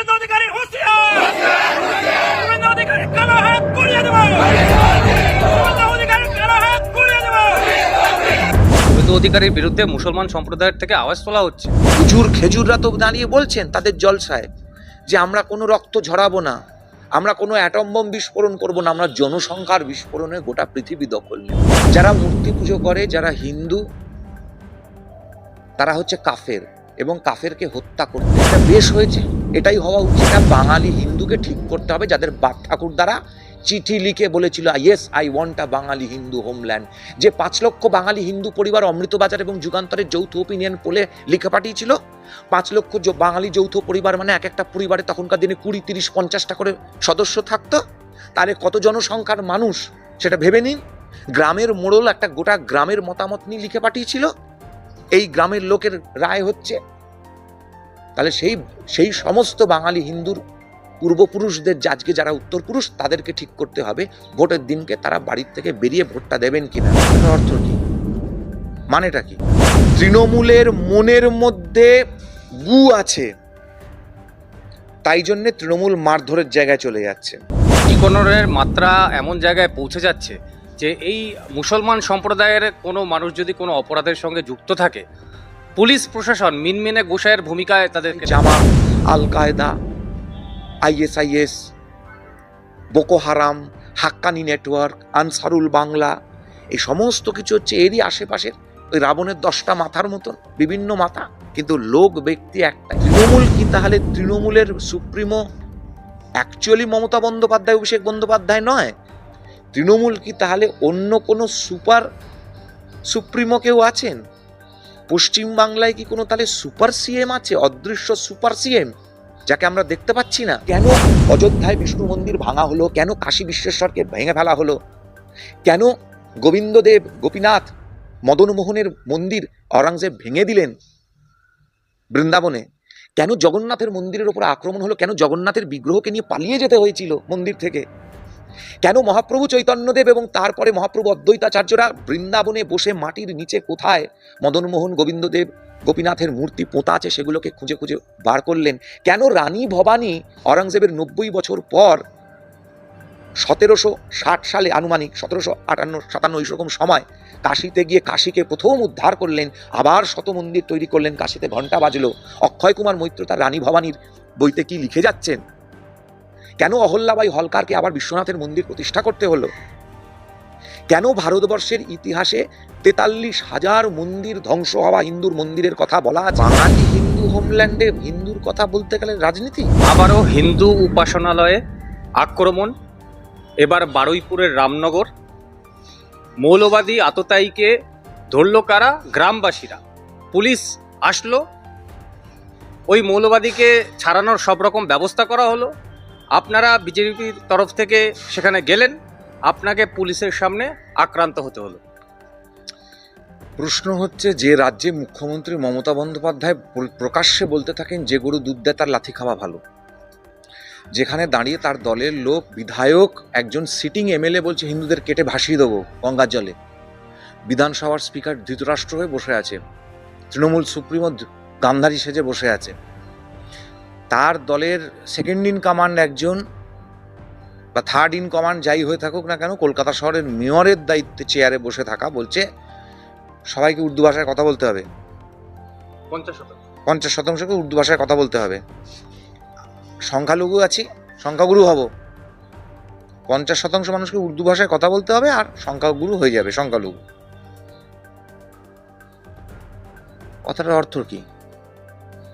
শুভেন্দু অধিকারী হুঁশিয়ার। শুভেন্দু অধিকারী কালো হাত দেবো। শুভেন্দু অধিকারী কালো হাত গুলিয়ে দেবো। শুভেন্দু অধিকারীর বিরুদ্ধে মুসলমান সম্প্রদায়ের থেকে আওয়াজ তোলা হচ্ছে। হুজুর খেজুররা তো দাঁড়িয়ে বলছেন তাদের জলসায় যে আমরা কোনো রক্ত ঝরাবো না আমরা কোনো অ্যাটম বোম বিস্ফোরণ করব না আমরা জনসংখ্যার বিস্ফোরণে গোটা পৃথিবী দখল নেব। যারা মূর্তি পুজো করে যারা হিন্দু তারা হচ্ছে কাফের। এবং কাফেরকে হত্যা করতে। এটা বেশ হয়েছে। এটাই হওয়া উচিত। না বাঙালি হিন্দুকে ঠিক করতে হবে, যাদের বাপ ঠাকুর দ্বারা চিঠি লিখে বলেছিল yes I want a Bangali Hindu homeland যে পাঁচ লক্ষ বাঙালি হিন্দু পরিবার অমৃতবাজার এবং যুগান্তরের যৌথ ওপিনিয়ন পোলে লিখে পাঠিয়েছিল। পাঁচ লক্ষ বাঙালি যৌথ পরিবার মানে এক একটা পরিবারে তখনকার দিনে কুড়ি, তিরিশ, পঞ্চাশটা করে সদস্য থাকতো। তাহলে কত জনসংখ্যার মানুষ, সেটা ভেবে নিন। গ্রামের মোড়ল একটা গোটা গ্রামের মতামত নিয়ে লিখে পাঠিয়েছিল। এই গ্রামের লোকের রায় হচ্ছে তাহলে সেই সেই সমস্ত বাঙালি হিন্দুর পূর্বপুরুষদের আজকে যারা উত্তরপুরুষ, তাদেরকে ঠিক করতে হবে ভোটের দিনকে তারা বাড়ির থেকে বেরিয়ে ভোটটা দেবেন কিনা। অর্থ কি? মানেটা কি? তৃণমূলের মনের মধ্যে গু আছে, তাই জন্যে তৃণমূল মারধরের জায়গায় চলে যাচ্ছে। ইকোনরের মাত্রা এমন জায়গায় পৌঁছে যাচ্ছে যে এই মুসলমান সম্প্রদায়ের কোনো মানুষ যদি কোনো অপরাধের সঙ্গে যুক্ত থাকে পুলিশ প্রশাসন মিনমিনে গোসাইয়ের ভূমিকায় তাদেরকে জামা। আল কায়দা ISIS Boko Haram, Haqqani network, Ansarul Bangla, এই সমস্ত কিছু হচ্ছে এরই আশেপাশের ওই রাবণের দশটা মাথার মতন, বিভিন্ন মাথা। কিন্তু লোক, ব্যক্তি একটা। তৃণমূল কি তাহলে তৃণমূলের সুপ্রিমো? অ্যাকচুয়ালি মমতা বন্দ্যোপাধ্যায়, অভিষেক বন্দ্যোপাধ্যায় নয়। তৃণমূল কি তাহলে অন্য কোনো সুপার সুপ্রিমো কেউ আছেন? পশ্চিম বাংলায় কি কোনো তাহলে সুপার সিএম আছে? অদৃশ্য সুপার সিএম, যাকে আমরা দেখতে পাচ্ছি না? কেন অযোধ্যায় বিষ্ণু মন্দির ভাঙা হলো? কেন কাশী বিশ্বেশ্বরকে ভেঙে ফেলা হলো? কেন গোবিন্দদেব, গোপীনাথ, মদনমোহনের মন্দির অরঙ্গজেব ভেঙে দিলেন বৃন্দাবনে? কেন জগন্নাথের মন্দিরের উপর আক্রমণ হলো? কেন জগন্নাথের বিগ্রহকে নিয়ে পালিয়ে যেতে হয়েছিল মন্দির থেকে? কেন মহাপ্রভু চৈতন্যদেব এবং তারপরে মহাপ্রভু অদ্বৈতাচার্যরা বৃন্দাবনে বসে মাটির নিচে কোথায় মদনমোহন গোবিন্দদেব গোপীনাথের মূর্তি পোঁতা আছে সেগুলোকে খুঁজে খুঁজে বার করলেন? কেন রানী ভবানী অরঙ্গজেবের নব্বই বছর পর সতেরোশো ষাট সালে আনুমানিক সতেরোশো আটান্ন সাতান্ন এইরকম সময় কাশিতে গিয়ে কাশীকে প্রথম উদ্ধার করলেন, আবার শত মন্দির তৈরি করলেন, কাশিতে ঘণ্টা বাজলো। অক্ষয় কুমার মৈত্র তার রানী ভবানীর বইতে কি লিখে যাচ্ছেন? কেন অহল্যাবাই হলকারকে আবার বিশ্বনাথের মন্দির প্রতিষ্ঠা করতে হলো? কেন ভারতবর্ষের ইতিহাসে তেতাল্লিশ হাজার মন্দির ধ্বংস হওয়া হিন্দুর মন্দিরের কথা বলা আছে? বাঙালি হিন্দু হোমল্যান্ডে হিন্দুর কথা বলতে গেলে রাজনীতি? আবারও হিন্দু উপাসনালয়ে আক্রমণ, এবার বারুইপুরের রামনগর। মৌলবাদী আততায়ীকে ধরল কারা? গ্রামবাসীরা। পুলিশ আসলো। ওই মৌলবাদীকে ছাড়ানোর সব রকম ব্যবস্থা করা হলো। আপনারা বিজেপির তরফ থেকে সেখানে গেলেন, আপনাকে পুলিশের সামনে আক্রান্ত হতে হলো। প্রশ্ন হচ্ছে, যে রাজ্যে মুখ্যমন্ত্রী মমতা বন্দ্যোপাধ্যায় প্র- প্রকাশ্যে বলতে থাকেন যে গরু দুধ দেয়, তার লাথি খাওয়া ভালো। যেখানে দাঁড়িয়ে তার দলের লোক, বিধায়ক, একজন সিটিং এমএলএ বলছে, হিন্দুদের কেটে ভাসিয়ে দেবো গঙ্গার জলে। বিধানসভার স্পিকার ধৃতরাষ্ট্র হয়ে বসে আছে। তৃণমূল সুপ্রিমো গান্ধারী সেজে বসে আছে। তার দলের সেকেন্ড ইন কমান্ড একজন বা থার্ড ইন কমান্ড যাই হয়ে থাকুক না কেন কলকাতা শহরের মেয়রের দায়িত্বে চেয়ারে বসে থাকা বলছে সবাইকে উর্দু ভাষায় কথা বলতে হবে। পঞ্চাশ শতাংশ পঞ্চাশ শতাংশকে উর্দু ভাষায় কথা বলতে হবে। সংখ্যালঘু আছি সংখ্যাগুরু হব। পঞ্চাশ শতাংশ মানুষকে উর্দু ভাষায় কথা বলতে হবে আর সংখ্যাগুরু হয়ে যাবে সংখ্যালঘু। কথাটার অর্থ কি?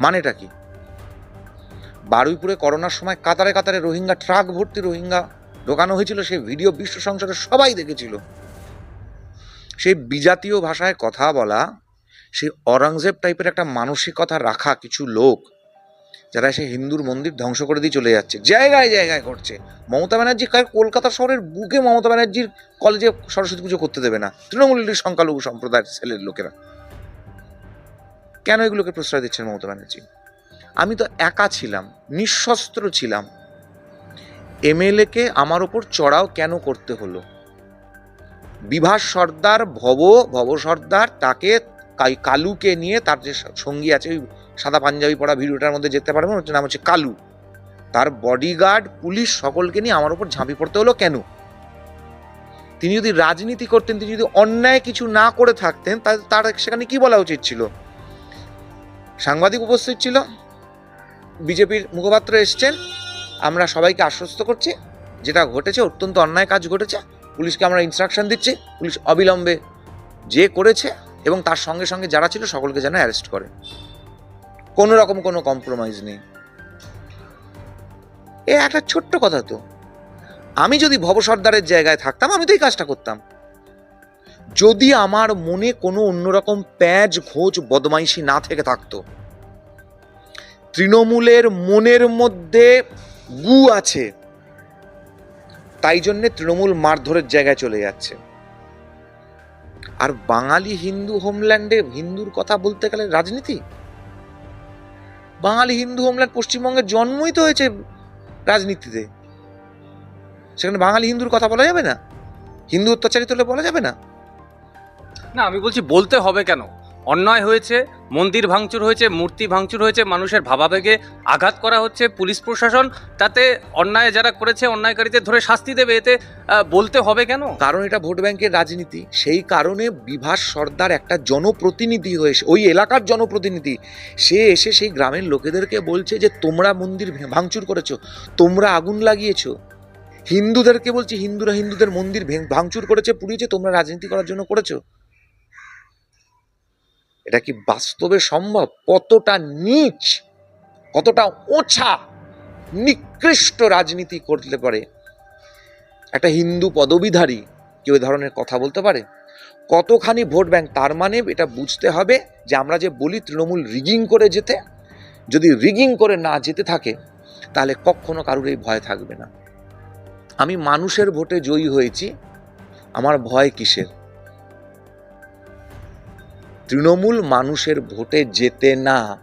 মানেটা কি? বারুইপুরে করোনার সময় কাতারে কাতারে রোহিঙ্গা ট্রাক ভর্তি রোহিঙ্গা ঢোকানো হয়েছিল, সেই ভিডিও বিশ্ব সংসদে সবাই দেখেছিল। সেই বিজাতীয় ভাষায় কথা বলা, সেই অরঙ্গজেব টাইপের একটা মানসিকতা রাখা কিছু লোক, যারা সে হিন্দুর মন্দির ধ্বংস করে দিয়ে চলে যাচ্ছে। জায়গায় জায়গায় করছে মমতা ব্যানার্জি কলকাতা শহরের বুকে মমতা ব্যানার্জির কলেজে সরস্বতী পুজো করতে দেবে না। তৃণমূলের সংখ্যালঘু সম্প্রদায়ের ছেলের লোকেরা। কেন এগুলোকে প্রশ্রয় দিচ্ছেন মমতা ব্যানার্জি? আমি তো একা ছিলাম, নিঃশস্ত্র ছিলাম। এমএলএকে আমার ওপর চড়াও কেন করতে হলো? বিভাস সর্দার, ভব ভব সর্দার, তাকে কালুকে নিয়ে তার যে সঙ্গী আছে, ওই সাদা পাঞ্জাবি পরা ভিডিওটার মধ্যে যেতে পারবেন ওর নাম হচ্ছে কালু। তার বডিগার্ড পুলিশ সকলকে নিয়ে আমার উপর ঝাঁপি পড়তে হলো কেন? তিনি যদি রাজনীতি করতেন, তিনি যদি অন্যায় কিছু না করে থাকতেন তার সেখানে কি বলা উচিত ছিল? সাংবাদিক উপস্থিত ছিল? বিজেপির মুখপাত্র এসছেন। আমরা সবাইকে আশ্বস্ত করছি যেটা ঘটেছে, অত্যন্ত অন্যায় কাজ ঘটেছে। পুলিশকে আমরা ইনস্ট্রাকশন দিচ্ছি, পুলিশ অবিলম্বে যে করেছে এবং তার সঙ্গে সঙ্গে যারা ছিল সকলকে যেন অ্যারেস্ট করে। কোনো রকম কোনো কম্প্রোমাইজ নেই। এ একটা ছোট্ট কথা তো। আমি যদি ভব সর্দারের জায়গায় থাকতাম, আমি তো এই কাজটা করতাম। যদি আমার মনে কোনো অন্যরকম প্যাঁচ খোঁজ বদমাইশি না থেকে থাকতো তৃণমূলের মনের মধ্যে গু আছে। তাই জন্যে তৃণমূল মারধরের জায়গায় চলে যাচ্ছে। আর বাঙালি হিন্দু হোমল্যান্ডে হিন্দুর কথা বলতে গেলে রাজনীতি? বাঙালি হিন্দু হোমল্যান্ড পশ্চিমবঙ্গের জন্মই তো হয়েছে রাজনীতিতে। সেখানে বাঙালি হিন্দুর কথা বলা যাবে না? হিন্দু অত্যাচারিত হলে বলা যাবে না? না, আমি বলছি বলতে হবে কেন? অন্যায় হয়েছে, মন্দির ভাঙচুর হয়েছে, মূর্তি ভাঙচুর হয়েছে, মানুষের ভাবাবেগে আঘাত করা হচ্ছে পুলিশ প্রশাসন। তাতে অন্যায় যারা করেছে, অন্যায়কারীদের ধরে শাস্তি দেবে, এতে বলতে হবে কেন? কারণ এটা ভোট ব্যাংকের রাজনীতি। সেই কারণে বিভাস সর্দার একটা জনপ্রতিনিধি হয়ে ওই এলাকার জনপ্রতিনিধি, সে এসে সেই গ্রামের লোকেদেরকে বলছে যে, তোমরা মন্দির ভাঙচুর করেছ, তোমরা আগুন লাগিয়েছো। হিন্দুদেরকে বলছে, হিন্দুরা হিন্দুদের মন্দির ভেঙ- ভাঙচুর করেছে, পুড়িয়েছে, তোমরা রাজনীতি করার জন্য করেছ। এটা কি বাস্তবে সম্ভব? কতটা নিচ, কতটা ওছা, নিকৃষ্ট রাজনীতি করতে পারে? একটা হিন্দু পদবীধারী কেউ এ ধরনের কথা বলতে পারে? কতখানি ভোট ব্যাংক তার মানে এটা বুঝতে হবে যে আমরা যে বলি তৃণমূল রিগিং করে যেতে, যদি রিগিং করে না যেতে থাকে, তাহলে কখনো কারুর এই ভয় থাকবে না। আমি মানুষের ভোটে জয়ী হয়েছি, আমার ভয় কিসের? তৃণমূল মানুষের ভোটে যেতে না।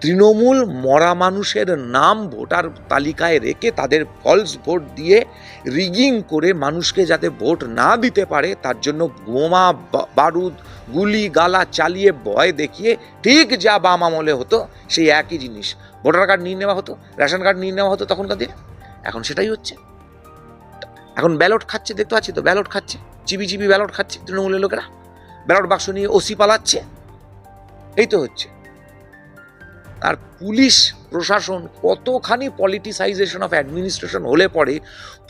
তৃণমূল মরা মানুষের নাম ভোটার তালিকায় রেখে তাদের ফলস ভোট দিয়ে রিগিং করে মানুষকে যাতে ভোট না দিতে পারে, তার জন্য বোমা বারুদ, গুলি, গালা চালিয়ে ভয় দেখিয়ে ঠিক যা বাম আমলে হতো, সেই একই জিনিস। ভোটার কার্ড নিয়ে নেওয়া হতো, রেশন কার্ড নিয়ে নেওয়া হতো তখনকার দিনে। এখন সেটাই হচ্ছে। এখন ব্যালট খাচ্ছে, দেখতে পাচ্ছি তো, ব্যালট খাচ্ছে, চিবি চিবি ব্যালট খাচ্ছে তৃণমূলের লোকেরা। ব্যালট বাক্স নিয়ে ওসি পালাচ্ছে। এই তো হচ্ছে। আর পুলিশ প্রশাসন কতখানি পলিটিসাইজেশন অফ অ্যাডমিনিস্ট্রেশন হলে পরে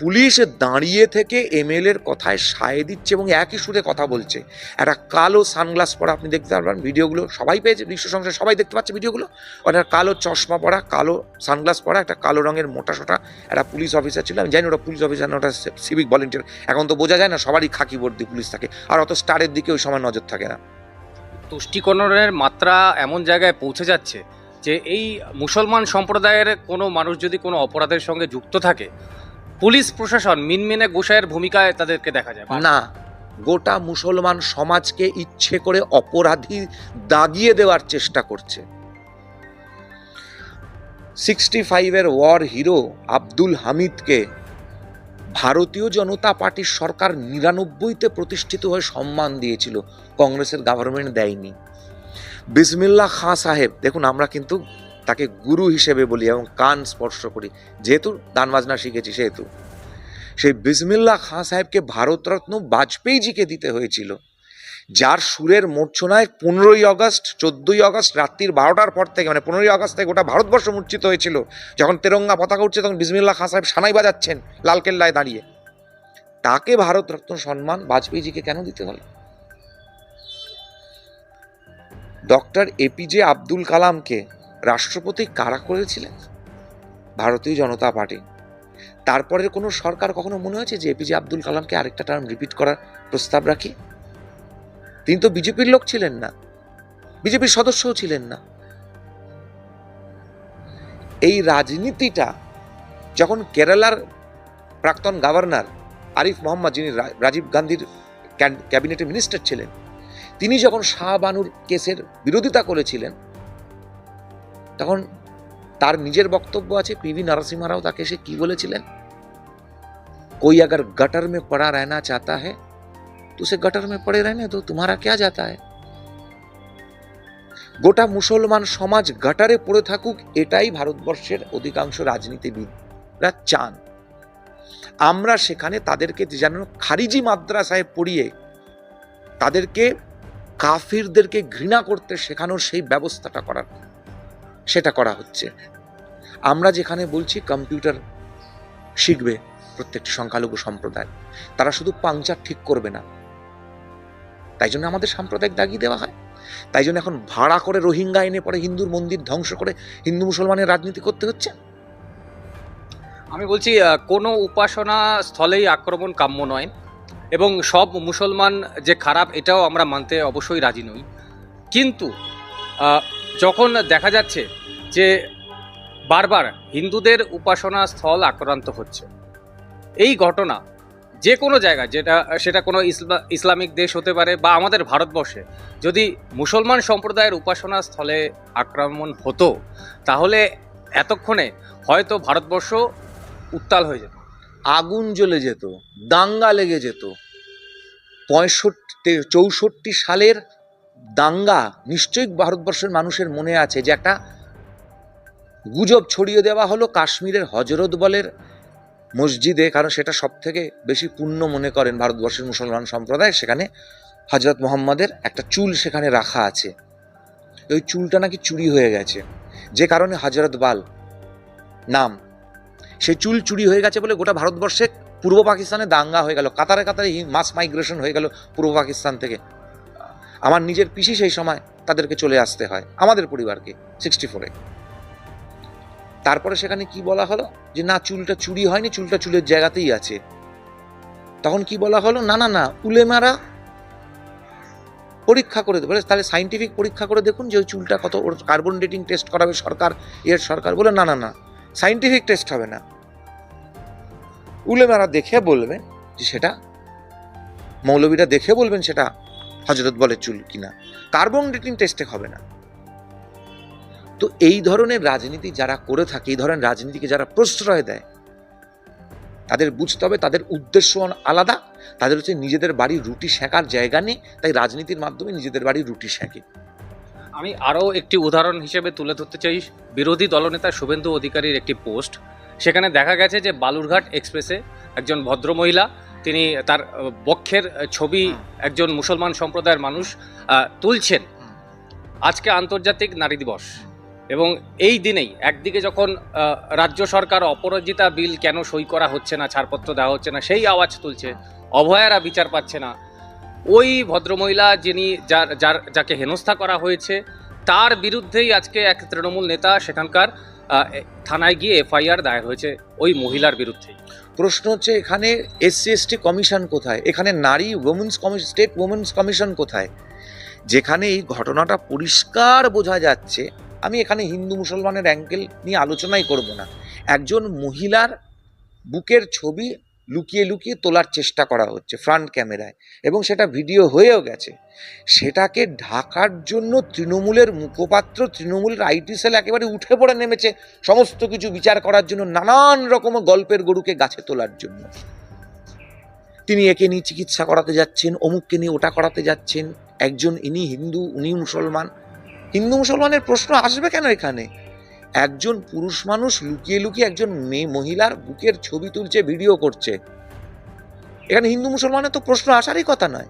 পুলিশ দাঁড়িয়ে থেকে এমএলএ এর কথায় সায় দিচ্ছে এবং একই সুরে কথা বলছে। একটা কালো সানগ্লাস পরা আপনি দেখতে পারবেন ভিডিওগুলো, সবাই পেয়েছে, বিশ্ব সংসার সবাই দেখতে পাচ্ছে ভিডিওগুলো। ওটা কালো চশমা পরা, কালো সানগ্লাস পরা, একটা কালো রঙের মোটা সোটা একটা পুলিশ অফিসার ছিল। আমি জানি ওটা পুলিশ অফিসার না ওটা সিভিক ভলেন্টিয়ার এখন তো বোঝা যায় না, সবারই খাকি বর্দি পুলিশ থাকে। আর অত স্টারের দিকে ওই সময় নজর থাকে না। তুষ্টিকরণের মাত্রা এমন জায়গায় পৌঁছে যাচ্ছে যে এই মুসলমান সম্প্রদায়ের কোনো মানুষ যদি কোনো অপরাধের সঙ্গে যুক্ত থাকে, পুলিশ প্রশাসন মিনমিনে গোসাইয়ের ভূমিকায় তাদেরকে দেখা যায়। না, গোটা মুসলমান সমাজকে ইচ্ছে করে অপরাধী দাগিয়ে দেওয়ার চেষ্টা করছে। সিক্সটি ফাইভের ওয়ার হিরো আব্দুল হামিদকে ভারতীয় জনতা পার্টির সরকার নিরানব্বইতে প্রতিষ্ঠিত হয়ে সম্মান দিয়েছিল, কংগ্রেসের গভর্নমেন্ট দেয়নি। বিসমিল্লা খাঁ সাহেব, দেখুন আমরা কিন্তু তাকে গুরু হিসেবে বলি এবং কান স্পর্শ করি। যেহেতু দান বাজনা শিখেছি, সেহেতু। সেই বিসমিল্লা খাঁ সাহেবকে ভারতরত্ন বাজপেয়ীজিকে দিতে হয়েছিল, যার সুরের মূর্ছনায় পনেরোই আগস্ট, চোদ্দোই আগস্ট, রাত্রির বারোটার পর থেকে মানে পনেরোই আগস্ট থেকে গোটা ভারতবর্ষ মূর্ছিত হয়েছিল। যখন তেরঙ্গা পতাকা উঠছে, তখন বিসমিল্লা খাঁ সাহেব সানাই বাজাচ্ছেন লালকেল্লায় দাঁড়িয়ে। তাকে ভারতরত্ন সম্মান বাজপেয়ীজিকে কেন দিতে হলো? ডক্টর এপিজে আব্দুল কালামকে রাষ্ট্রপতি কারা করেছিলেন? ভারতীয় জনতা পার্টি। তারপরের কোনো সরকার কখনো মনে হয়েছে যে এপিজে আব্দুল কালামকে আরেকটা টার্ম রিপিট করার প্রস্তাব রাখি? তিনি তো বিজেপির লোক ছিলেন না। বিজেপির সদস্যও ছিলেন না। এই রাজনীতিটা যখন কেরালার প্রাক্তন গভর্নর আরিফ মোহাম্মদ, যিনি রাজীব গান্ধীর ক্যান- ক্যাবিনেটে মিনিস্টার ছিলেন তিনি যখন শাহ বানুর কেসের বিরোধিতা করেছিলেন তখন তার নিজের বক্তব্য আছে পিভি নরসিংহ রাও তাকে সে কি বলেছিলেন कोई अगर गटर में पड़ा रहना चाहता है तो उसे गटर में पड़े रहने दो तुम्हारा क्या जाता है গোটা মুসলমান সমাজ গাটারে পড়ে থাকুক এটাই ভারতবর্ষের অধিকাংশ রাজনীতিবিদরা চান আমরা সেখানে তাদেরকে যেন খারিজি মাদ্রাসায় পড়িয়ে তাদেরকে কাফিরদেরকে ঘৃণা করতে শেখানোর সেই ব্যবস্থাটা করার সেটা করা হচ্ছে। আমরা যেখানে বলছি কম্পিউটার শিখবে প্রত্যেকটি সংখ্যালঘু সম্প্রদায়, তারা শুধু পাংচার ঠিক করবে না। তাই জন্য আমাদের সাম্প্রদায়িক দাগি দেওয়া হয়। তাই জন্য এখন ভাড়া করে রোহিঙ্গা এনে পরে হিন্দুর মন্দির ধ্বংস করে হিন্দু মুসলমানের রাজনীতি করতে হচ্ছে। আমি বলছি কোনো উপাসনা স্থলেই আক্রমণ কাম্য নয়। এবং সব মুসলমান যে খারাপ, এটাও আমরা মানতে অবশ্যই রাজি নই। কিন্তু যখন দেখা যাচ্ছে যে বারবার হিন্দুদের উপাসনা স্থল আক্রান্ত হচ্ছে, এই ঘটনা যে কোনো জায়গায়, যেটা, সেটা কোনো ইসলা- ইসলামিক দেশ হতে পারে বা আমাদের ভারতবর্ষে, যদি মুসলমান সম্প্রদায়ের উপাসনা স্থলে আক্রমণ হতো, তাহলে এতক্ষণে হয়তো ভারতবর্ষ উত্তাল হয়ে যেত। আগুন জ্বলে যেত, দাঙ্গা লেগে যেত। পঁয়ষট্টি, চৌষট্টি সালের দাঙ্গা নিশ্চয়ই ভারতবর্ষের মানুষের মনে আছে যে একটা গুজব ছড়িয়ে দেওয়া হলো কাশ্মীরের হজরত বলের মসজিদে, কারণ সেটা সব থেকে বেশি পুণ্য মনে করেন ভারতবর্ষের মুসলমান সম্প্রদায়। সেখানে হজরত মোহাম্মদের একটা চুল সেখানে রাখা আছে। ওই চুলটা নাকি চুরি হয়ে গেছে। যে কারণে হজরত বাল নাম সেই চুল চুরি হয়ে গেছে বলে গোটা ভারতবর্ষে পূর্ব পাকিস্তানে দাঙ্গা হয়ে গেল। কাতারে কাতারে মাস মাইগ্রেশন হয়ে গেল পূর্ব পাকিস্তান থেকে। আমার নিজের পিসি সেই সময় তাদেরকে চলে আসতে হয়, আমাদের পরিবারকে সিক্সটি ফোরে তারপরে সেখানে কি বলা হলো? যে না, চুলটা চুরি হয়নি, চুলটা চুলের জায়গাতেই আছে। তখন কি বলা হলো? না না না, উলেমারা পরীক্ষা করে দেবে তাহলে সাইন্টিফিক পরীক্ষা করে দেখুন যে ওই চুলটা কত ওর কার্বন ডেটিং টেস্ট করাবে সরকার, এর সরকার বলে না না না। সাইন্টিফিক টেস্ট হবে না। উলেমারা দেখে বলবেন যে সেটা, মৌলবীরা দেখে বলবেন সেটা হজরত বলে চুল কিনা। কার্বন ডেটিং টেস্টে হবে না। তো এই ধরনের রাজনীতি যারা করে থাকে, এই ধরনের রাজনীতিকে যারা প্রশ্রয় দেয়, তাদের বুঝতে হবে তাদের উদ্দেশ্য আলাদা, তাদের হচ্ছে নিজেদের বাড়ির রুটি সেঁকার জায়গা নেই, তাই রাজনীতির মাধ্যমে নিজেদের বাড়ির রুটি সেঁকে আমি আরও একটি উদাহরণ হিসেবে তুলে ধরতে চাই। বিরোধী দলনেতা শুভেন্দু অধিকারীর একটি পোস্ট। সেখানে দেখা গেছে যে বালুরঘাট এক্সপ্রেসে একজন ভদ্রমহিলা তিনি তার বক্ষের ছবি একজন মুসলমান সম্প্রদায়ের মানুষ তুলছেন। আজকে আন্তর্জাতিক নারী দিবস। এবং এই দিনেই একদিকে যখন রাজ্য সরকার অপরাজিতা বিল কেন সই করা হচ্ছে না ছাড়পত্র দেওয়া হচ্ছে না সেই আওয়াজ তুলছে অভয়ারা বিচার পাচ্ছে না ওই ভদ্রমহিলা যিনি যার যার যাকে হেনস্থা করা হয়েছে, তার বিরুদ্ধেই আজকে এক তৃণমূল নেতা সেখানকার থানায় গিয়ে এফআইআর দায়ের হয়েছে ওই মহিলার বিরুদ্ধে প্রশ্ন হচ্ছে এখানে এসসি, এসটি কমিশন কোথায়? এখানে নারী women's commission state women's commission কোথায়? যেখানে এই ঘটনাটা পরিষ্কার বোঝা যাচ্ছে, আমি এখানে হিন্দু মুসলমানের অ্যাঙ্কেল নিয়ে আলোচনাই করব না। একজন মহিলার বুকের ছবি লুকিয়ে লুকিয়ে তোলার চেষ্টা করা হচ্ছে ফ্রন্ট ক্যামেরায় এবং সেটা ভিডিও হয়েও গেছে। সেটাকে ঢাকার জন্য তৃণমূলের মুখপাত্র, তৃণমূলের আইটি সেল একেবারে উঠে পড়ে নেমেছে সমস্ত কিছু বিচার করার জন্য নানান রকম গল্পের গরুকে গাছে তোলার জন্য। তিনি একে নিয়ে চিকিৎসা করাতে যাচ্ছেন, অমুককে নিয়ে ওটা করাতে যাচ্ছেন। একজন ইনি হিন্দু, উনি মুসলমান। হিন্দু, মুসলমানের প্রশ্ন আসবে কেন এখানে? একজন পুরুষ মানুষ লুকিয়ে লুকিয়ে একজন মেয়ে মহিলার বুকের ছবি তুলছে ভিডিও করছে। এখানে হিন্দু মুসলমানের তো প্রশ্ন আসারই কথা নয়।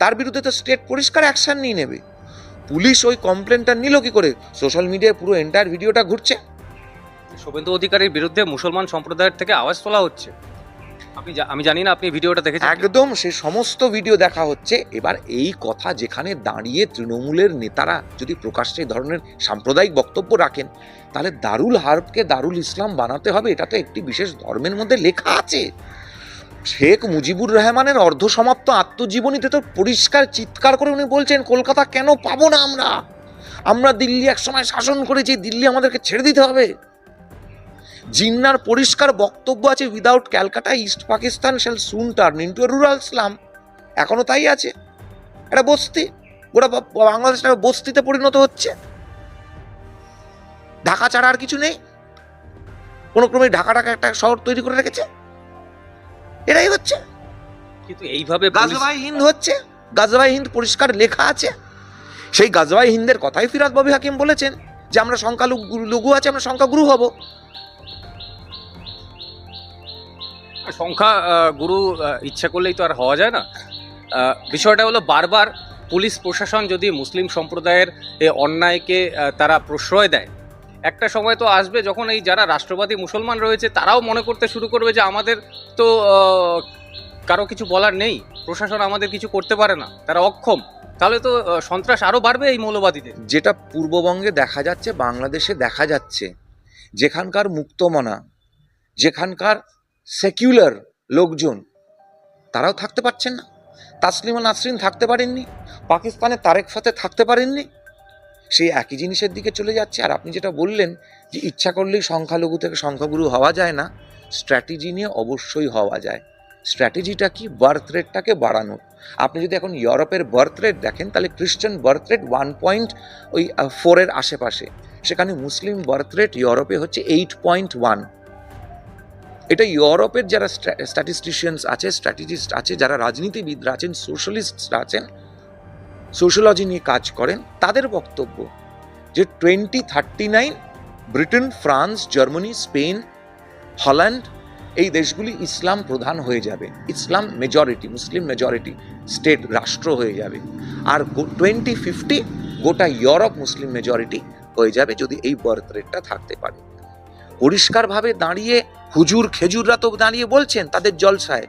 তার বিরুদ্ধে তো স্টেট পরিষ্কার অ্যাকশন নিয়ে নেবে। পুলিশ ওই কমপ্লেনটা নিল কি করে? সোশ্যাল মিডিয়ায় পুরো এন্টায়ার ভিডিওটা ঘুরছে। শুভেন্দু অধিকারীর বিরুদ্ধে মুসলমান সম্প্রদায়ের থেকে আওয়াজ তোলা হচ্ছে। আমি জানি না আপনি ভিডিওটা দেখেছেন একদম, সে সমস্ত ভিডিও দেখা হচ্ছে। এবার এই কথা যেখানে দাঁড়িয়ে তৃণমূলের নেতারা যদি প্রকাশ্যে এই ধরনের সাম্প্রদায়িক বক্তব্য রাখেন, তাহলে দারুল হার্বকে দারুল ইসলাম বানাতে হবে এটা তো একটি বিশেষ ধর্মের মধ্যে লেখা আছে। শেখ মুজিবুর রহমানের অর্ধসমাপ্ত আত্মজীবনীতে তো পরিষ্কার চিৎকার করে উনি বলছেন, কলকাতা কেন পাবো না আমরা? আমরা দিল্লি একসময় শাসন করেছি, দিল্লি আমাদেরকে ছেড়ে দিতে হবে। জিন্নার পরিষ্কার বক্তব্য আছে without Calcutta East Pakistan shall soon turn into rural Islam এখনও তাই আছে। একটা বস্তি। গোটা বাংলাদেশটা বস্তিতে পরিণত হচ্ছে। ঢাকা ছাড়া আর কিছু নেই। কোনো ক্রমে ঢাকাটাকে একটা শহর তৈরি করে রেখেছে। এটাই হচ্ছে। কিন্তু এইভাবে গাজবাই হিন্দ হচ্ছে। গাজবাই হিন্দ পরিষ্কার লেখা আছে। সেই গাজওয়াই হিন্দের কথাই ফিরাদ ববি হাকিম বলেছেন যে আমরা সংখ্যালঘু লঘু আছে আমরা সংখ্যাগুরু হব। সংখ্যা গুরু ইচ্ছা করলেই তো আর হওয়া যায় না। বিষয়টা হলো বারবার পুলিশ প্রশাসন যদি মুসলিম সম্প্রদায়ের এই অন্যায়কে তারা প্রশ্রয় দেয়। একটা সময় তো আসবে যখন এই যারা রাষ্ট্রবাদী মুসলমান রয়েছে, তারাও মনে করতে শুরু করবে যে আমাদের তো কারও কিছু বলার নেই। প্রশাসন আমাদের কিছু করতে পারে না, তারা অক্ষম। তাহলে তো সন্ত্রাস আরও বাড়বে এই মৌলবাদীদের। যেটা পূর্ববঙ্গে দেখা যাচ্ছে, বাংলাদেশে দেখা যাচ্ছে, যেখানকার মুক্তমনা, যেখানকার সেকুলার লোকজন, তারাও থাকতে পারছেন না। তাসলিমা নাসরিন থাকতে পারেননি পাকিস্তানে তারেক ফাতে থাকতে পারেননি। সেই একই জিনিসের দিকে চলে যাচ্ছে। আর আপনি যেটা বললেন যে ইচ্ছা করলেই সংখ্যালঘু থেকে সংখ্যাগুরু হওয়া যায় না, স্ট্র্যাটেজি নিয়ে অবশ্যই হওয়া যায়। স্ট্র্যাটেজিটা কি? বার্থ রেটটাকে বাড়ানো আপনি যদি এখন ইউরোপের বার্থ রেট দেখেন, তাহলে খ্রিস্টান বার্থ রেট ওয়ান পয়েন্ট ওই ফোরের আশেপাশে। সেখানে মুসলিম বার্থ রেট ইউরোপে হচ্ছে এইট পয়েন্ট ওয়ান এটা ইউরোপের যারা স্ট্যাটিস্টিশিয়ানস আছে স্ট্র্যাটেজিস্ট আছে, যারা রাজনীতিবিদরা আছেন সোশ্যালিস্টরা আছেন সোশ্যোলজি নিয়ে কাজ করেন, তাদের বক্তব্য যে twenty thirty nine Britain France Germany Spain Holland এই দেশগুলি ইসলাম প্রধান হয়ে যাবে। Islam majority Muslim majority state রাষ্ট্র হয়ে যাবে। আর টোয়েন্টি ফিফটি গোটা ইউরোপ মুসলিম মেজরিটি হয়ে যাবে যদি এই বার্থ রেটটা থাকতে পারে। পরিষ্কারভাবে দাঁড়িয়ে হুজুর খেজুররা তো দাঁড়িয়ে বলছেন তাদের জলসায়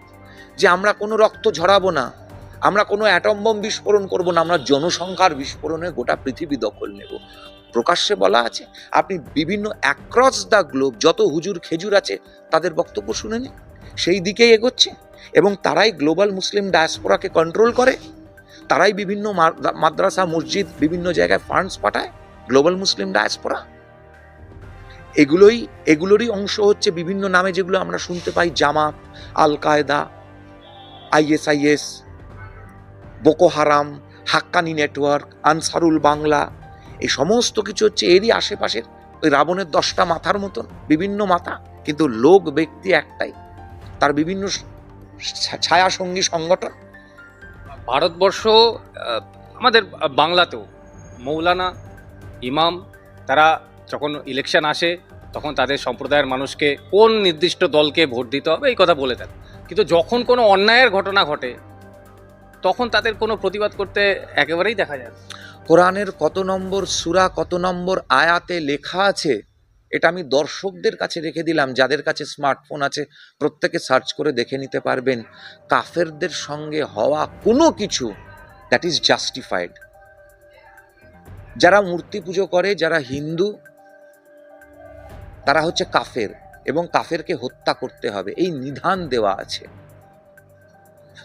যে আমরা কোনো রক্ত ঝরাবো না, আমরা কোনো অ্যাটম বোম বিস্ফোরণ করব না, আমরা জনসংখ্যার বিস্ফোরণে গোটা পৃথিবী দখল নেব। প্রকাশ্যে বলা আছে, আপনি বিভিন্ন অ্যাক্রস দ্য গ্লোব যত হুজুর খেজুর আছে, তাদের বক্তব্য শুনে নিন সেই দিকেই এগোচ্ছে এবং তারাই গ্লোবাল মুসলিম ডায়াসপোরাকে কন্ট্রোল করে, তারাই বিভিন্ন মাদ্রাসা, মসজিদ, বিভিন্ন জায়গায় ফান্ডস পাঠায় গ্লোবাল মুসলিম ডায়াসপোরা এগুলোই, এগুলোরই অংশ হচ্ছে বিভিন্ন নামে যেগুলো আমরা শুনতে পাই, জামাত আল কায়দা ISIS, Boko Haram, Haqqani network, Ansarul Bangla, এই সমস্ত কিছু হচ্ছে এরই আশেপাশের ওই রাবণের দশটা মাথার মতন বিভিন্ন মাথা, কিন্তু লোক, ব্যক্তি একটাই। তার বিভিন্ন ছায়া সঙ্গী সংগঠন। ভারতবর্ষ আমাদের বাংলাতেও মৌলানা, ইমাম, তারা যখন ইলেকশন আসে, তখন তাদের সম্প্রদায়ের মানুষকে কোন নির্দিষ্ট দলকে ভোট দিতে হবে এই কথা বলে দেন। কিন্তু যখন কোনো অন্যায়ের ঘটনা ঘটে, তখন তাদের কোনো প্রতিবাদ করতে একেবারেই দেখা যায় কোরআনের কত নম্বর সুরা, কত নম্বর আয়াতে লেখা আছে, এটা আমি দর্শকদের কাছে রেখে দিলাম, যাদের কাছে স্মার্টফোন আছে, প্রত্যেকে সার্চ করে দেখে নিতে পারবেন। কাফেরদের সঙ্গে হওয়া কোনো কিছু দ্যাট ইজ জাস্টিফাইড যারা মূর্তি পুজো করে, যারা হিন্দু তারা হচ্ছে কাফের এবং কাফেরকে হত্যা করতে হবে। এই নিধান দেওয়া আছে।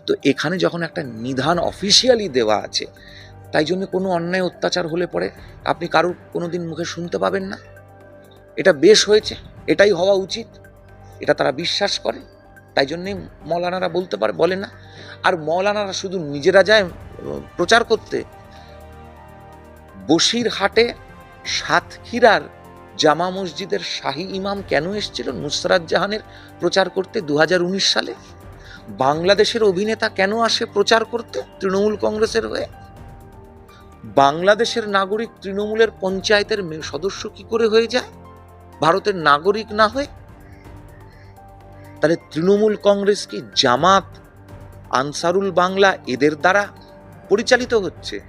তো এখানে যখন একটা নিধান অফিসিয়ালি দেওয়া আছে, তাই জন্য কোনো অন্যায় অত্যাচার হলে পরে আপনি কারোর কোনো দিন মুখে শুনতে পাবেন না। এটা বেশ হয়েছে, এটাই হওয়া উচিত। এটা তারা বিশ্বাস করে, তাই জন্যে মৌলানারা বলতে পারে, বলে না। আর মৌলানারা শুধু নিজেরা যায় প্রচার করতে। বসিরহাটে সাতক্ষীরার জামা মসজিদের শাহী ইমাম কেন এসেছিল? নুসরাত জাহানের প্রচার করতে দু হাজার উনিশ সালে? বাংলাদেশের অভিনেতা কেন আসে প্রচার করতে তৃণমূল কংগ্রেসের হয়ে? বাংলাদেশের নাগরিক তৃণমূলের পঞ্চায়েতের সদস্য কি করে হয়ে যায়? ভারতের নাগরিক না হয়ে? তাহলে তৃণমূল কংগ্রেস কি জামাত, আনসারুল বাংলা এদের দ্বারা পরিচালিত হচ্ছে?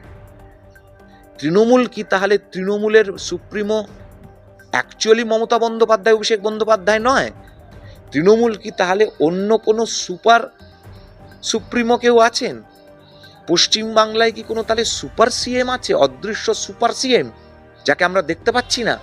তৃণমূল কি তাহলে তৃণমূলের সুপ্রিমো অ্যাকচুয়ালি মমতা বন্দ্যোপাধ্যায়, অভিষেক বন্দ্যোপাধ্যায় নয়। তৃণমূল কি তাহলে অন্য কোনো সুপার সুপ্রিমো কেউ আছেন? পশ্চিম বাংলায় কি কোনো তাহলে সুপার সিএম আছে? অদৃশ্য সুপার সিএম, যাকে আমরা দেখতে পাচ্ছি না।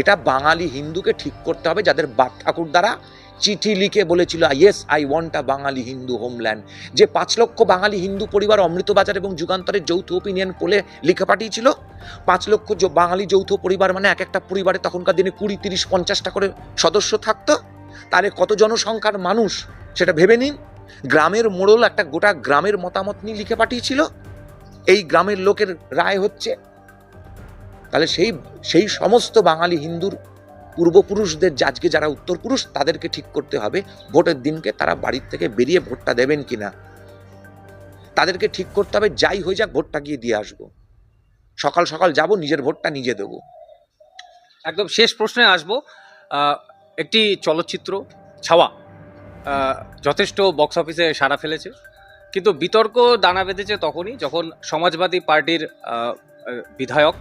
এটা বাঙালি হিন্দুকে ঠিক করতে হবে, যাদের বাপ ঠাকুর দ্বারা চিঠি লিখে বলেছিল yes I want a Bangali Hindu homeland যে পাঁচ লক্ষ বাঙালি হিন্দু পরিবার অমৃতবাজার এবং যুগান্তরের যৌথ ওপিনিয়ন পোলে লিখে পাঠিয়েছিল। পাঁচ লক্ষ বাঙালি যৌথ পরিবার মানে এক একটা পরিবারে তখনকার দিনে কুড়ি, তিরিশ, পঞ্চাশটা করে সদস্য থাকতো। তাহলে কত জনসংখ্যার মানুষ, সেটা ভেবে নিন। গ্রামের মোড়ল একটা গোটা গ্রামের মতামত নিয়ে লিখে পাঠিয়েছিল। এই গ্রামের লোকের রায় হচ্ছে, তাহলে সেই সেই সমস্ত বাঙালি হিন্দুর পূর্বপুরুষদের আজকে যারা উত্তরপুরুষ, তাদেরকে ঠিক করতে হবে ভোটের দিনকে তারা বাড়ির থেকে বেরিয়ে ভোটটা দেবেন কিনা। তাদেরকে ঠিক করতে হবে, যাই হয়ে যাক ভোটটা গিয়ে দিয়ে আসব। সকাল সকাল যাব, নিজের ভোটটা নিজে দেবো। একদম শেষ প্রশ্নে আসব। একটি চলচ্চিত্র, ছাওয়া যথেষ্ট বক্স অফিসে সাড়া ফেলেছে। কিন্তু বিতর্ক দানা বেঁধেছে তখনই যখন সমাজবাদী পার্টির বিধায়ক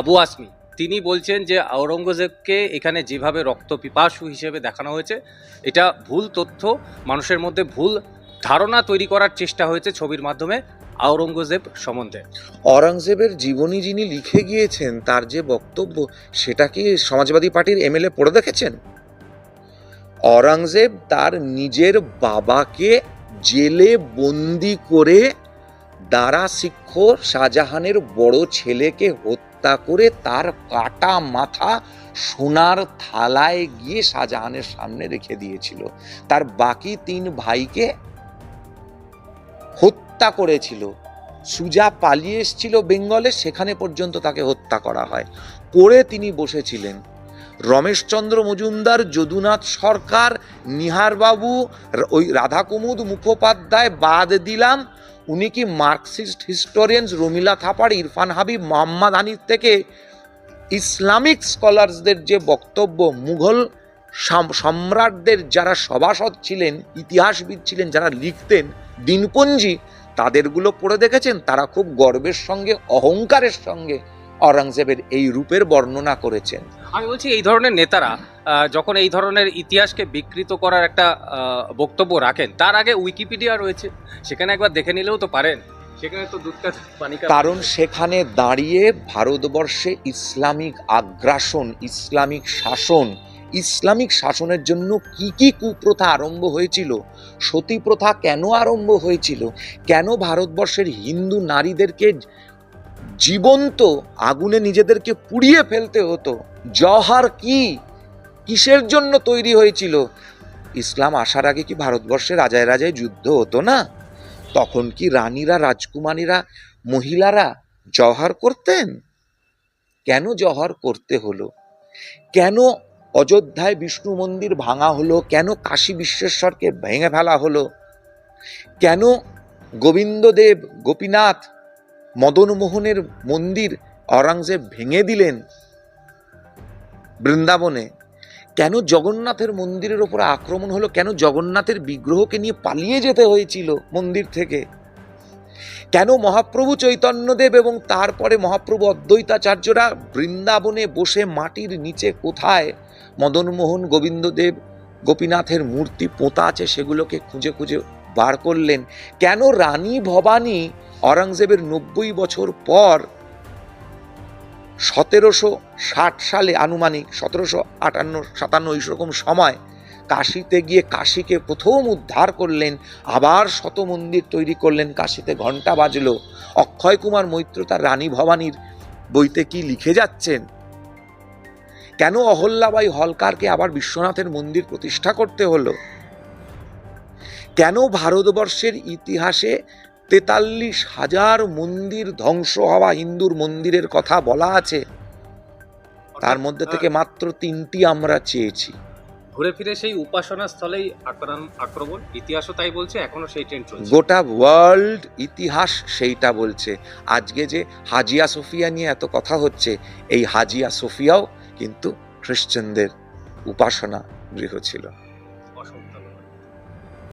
আবু আসমি তিনি বলছেন যে আওরঙ্গজেবকে এখানে যেভাবে রক্ত পিপাসু হিসেবে দেখানো হয়েছে, এটা ভুল তথ্য, মানুষের মধ্যে ভুল ধারণা তৈরি করার চেষ্টা হয়েছে ছবির মাধ্যমে আওরঙ্গজেব সম্বন্ধে। অরঙ্গজেবের জীবনী যিনি লিখে গিয়েছেন, তার যে বক্তব্য, সেটা কি সমাজবাদী পার্টির এমএলএ পড়ে দেখেছেন? অরঙ্গজেব তার নিজের বাবাকে জেলে বন্দি করে দারা শিক্ষ শাহজাহানের বড় ছেলেকে হত্যা করে তার কাটা মাথা সোনার থালায় গিয়ে শাহজাহানের সামনে রেখে দিয়েছিল। তার বাকি তিন ভাইকে হত্যা করেছিল। সুজা পালিয়ে এসেছিল বেঙ্গলে, সেখানে পর্যন্ত তাকে হত্যা করা হয়। করে তিনি বসেছিলেন। রমেশচন্দ্র মজুমদার, যদুনাথ সরকার, নিহারবাবু ওই রাধাকুমুদ মুখোপাধ্যায় বাদ দিলাম উনি কি মার্কসিস্ট হিস্টোরিয়ানস রমিলা থাপার, ইরফান হাবিব, মোহাম্মদ আনির থেকে ইসলামিক স্কলার্সদের যে বক্তব্য, মুঘল সাম- সম্রাটদের যারা সভাসদ ছিলেন, ইতিহাসবিদ ছিলেন, যারা লিখতেন দিনপঞ্জি তাদেরগুলো পড়ে দেখেছেন, তারা খুব গর্বের সঙ্গে, অহংকারের সঙ্গে অরঙ্গজেবের এই রূপের বর্ণনা করেছেন। আমি বলছি এই ধরনের নেতারা যখন এই ধরনের ইতিহাসকে বিকৃত করার একটা বক্তব্য রাখেন তার আগে উইকিপিডিয়া রয়েছে। সেখানে একবার দেখে নিলেও তো পারেন। সেখানে তো কারণ সেখানে দাঁড়িয়ে ভারতবর্ষে ইসলামিক আগ্রাসন ইসলামিক শাসন ইসলামিক শাসনের জন্য কি কি কুপ্রথা আরম্ভ হয়েছিল সতী প্রথা কেন আরম্ভ হয়েছিল কেন ভারতবর্ষের হিন্দু নারীদেরকে জীবন্ত আগুনে নিজেদেরকে পুড়িয়ে ফেলতে হতো। জহার কি? কিসের জন্য তৈরি হয়েছিল? ইসলাম আসার আগে কি ভারতবর্ষে রাজায় রাজায় যুদ্ধ হতো না? তখন কি রানীরা, রাজকুমারীরা, মহিলারা জহার করতেন? কেন জহর করতে হলো? কেন অযোধ্যায় বিষ্ণু মন্দির ভাঙা হলো? কেন কাশী বিশ্বেশ্বরকে ভেঙে ফেলা হলো? কেন গোবিন্দদেব, গোপীনাথ মদনমোহনের মন্দির অরঙ্গজেব ভেঙে দিলেন বৃন্দাবনে। কেন জগন্নাথের মন্দিরের ওপর আক্রমণ হলো? কেন জগন্নাথের বিগ্রহকে নিয়ে পালিয়ে যেতে হয়েছিল মন্দির থেকে? কেন মহাপ্রভু চৈতন্যদেব এবং তারপরে মহাপ্রভু অদ্বৈতাচার্যরা বৃন্দাবনে বসে মাটির নিচে কোথায় মদনমোহন গোবিন্দদেব গোপীনাথের মূর্তি পোঁতা আছে সেগুলোকে খুঁজে খুঁজে বার করলেন, কেন রানী ভবানী অরঙ্গজেবের নব্বই বছর পর সতেরোশো ষাট সালে আনুমানিক সতেরোশো আটান্ন, সাতান্ন এইরকম সময় কাশিতে গিয়ে কাশীকে প্রথম উদ্ধার করলেন, আবার শত মন্দির তৈরি করলেন, কাশিতে ঘণ্টা বাজল। অক্ষয় কুমার মৈত্র তার রানী ভবানীর বইতে কি লিখে যাচ্ছেন? কেন অহল্যাবাই হলকারকে আবার বিশ্বনাথের মন্দির প্রতিষ্ঠা করতে হলো? কেন ভারতবর্ষের ইতিহাসে তেতাল্লিশ হাজার মন্দির ধ্বংস হওয়া হিন্দুর মন্দিরের কথা বলা আছে? তার মধ্যে থেকে মাত্র তিনটি আমরা চেয়েছি। ঘুরে ফিরে সেই উপাসনা স্থলেই আক্রমণ আক্রমণ। ইতিহাসও তাই বলছে এখনও সেই ট্রেন্ড চলছে। গোটা ওয়ার্ল্ড ইতিহাস সেইটা বলছে। আজকে যে হাজিয়া সোফিয়া নিয়ে এত কথা হচ্ছে এই হাজিয়া সোফিয়াও কিন্তু খ্রিশ্চানদের উপাসনা গৃহ ছিল।